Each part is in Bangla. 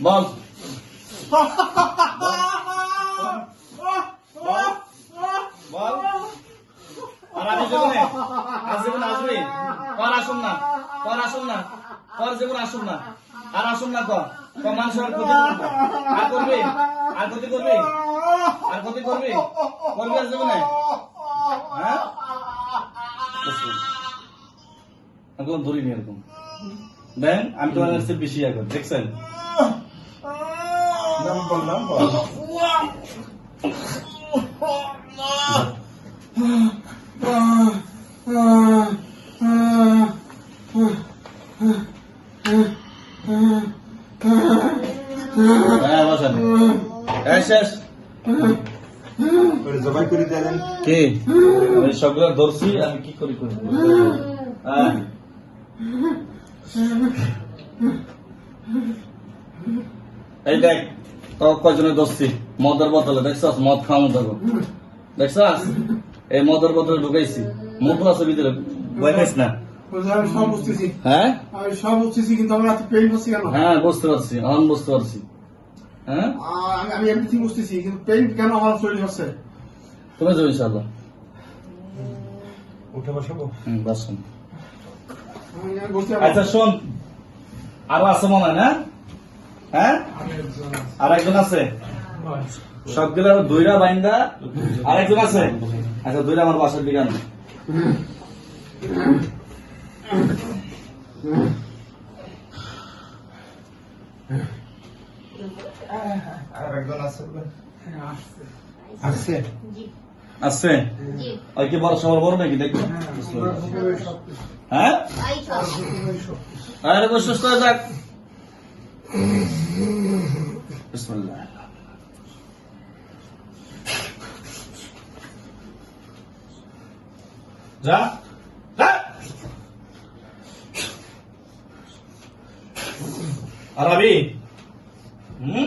বল বল আর আমি জীবনে আর জীবনে আসবি। কর আসুন না কর আসুন না কর জীবন আসুন না। আর আসুন না কর। মানুষের ক্ষতি আর করবি? আর ক্ষতি করবি? আর ক্ষতি করবি? করবি আর জীবনে? হ্যাঁ? ধরিনি এরকম। দেন, আমি তোমার কাছে বেশি এখন দেখছেন? নাম বল নাম বল বসেন শেষ করে জবাই করে দিলেন কে আমি সবগুলো ধরছি আমি কি করি করি হ্যাঁ এই দেখ কয়জনে ধরছি মদের বোতলে দেখছস? মদ খাওয়ানো থাকো দেখছস? এই মদের বোতলে ঢুকাইছি। মুখ আছে ভিতরে। ভয় পাইস না? হ্যাঁ? সব বুঝতেছি কিন্তু আমার কেন? হ্যাঁ বুঝতে পারছি। এখন বুঝতে পারছি। হ্যাঁ? আমি আমি বুঝতেছি কিন্তু পেইন কেন আমার শরীর হচ্ছে তুমি উঠে বসাবো হুম বাসন। আচ্ছা শোন। আরও আছে মনে হয় না? হ্যাঁ? আর একজন আছে? সবগুলো দুইরা বাইন্দা আর একজন আছে? আচ্ছা দুইরা আমার বাসার আছে হ্যাঁ, আছে। ওই কি বড় সবার বড় নাকি? দেখব হ্যাঁ। হ্যাঁ? আরে সুস্থ যাক বিসমিল্লাহ। যা। আর আবি হুম?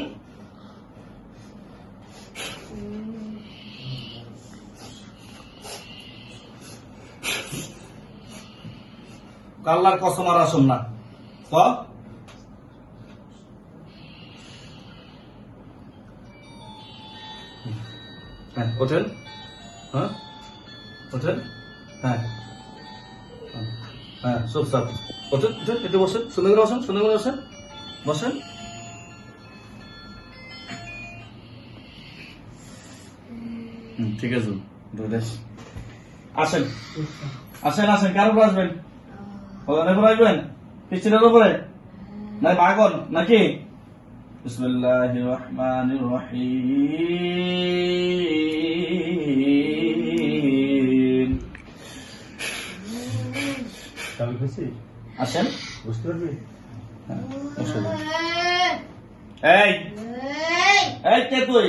কাল্লার কসম আর আসুন না। ক? হ্যাঁ ওঠেন হ্যাঁ? ওঠেন হ্যাঁ। হ্যাঁ সব ওঠেন একটু বসেন। সুন্দর করে বসেন সুন্দর করে বসেন। বসেন ঠিক আছে। আসেন। আসেন আসেন। কার উপর আসবেন? ওখানের উপর আসবেন? পিছনের উপরে? না বাগন নাকি? রহমানির রহিম চালু হয়েছি আসেন। বুঝতে পারবি? হ্যাঁ। এই এই কে তুই?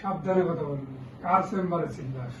সাবধানে কথা বলবি কার চেম্বারে চিল্লাস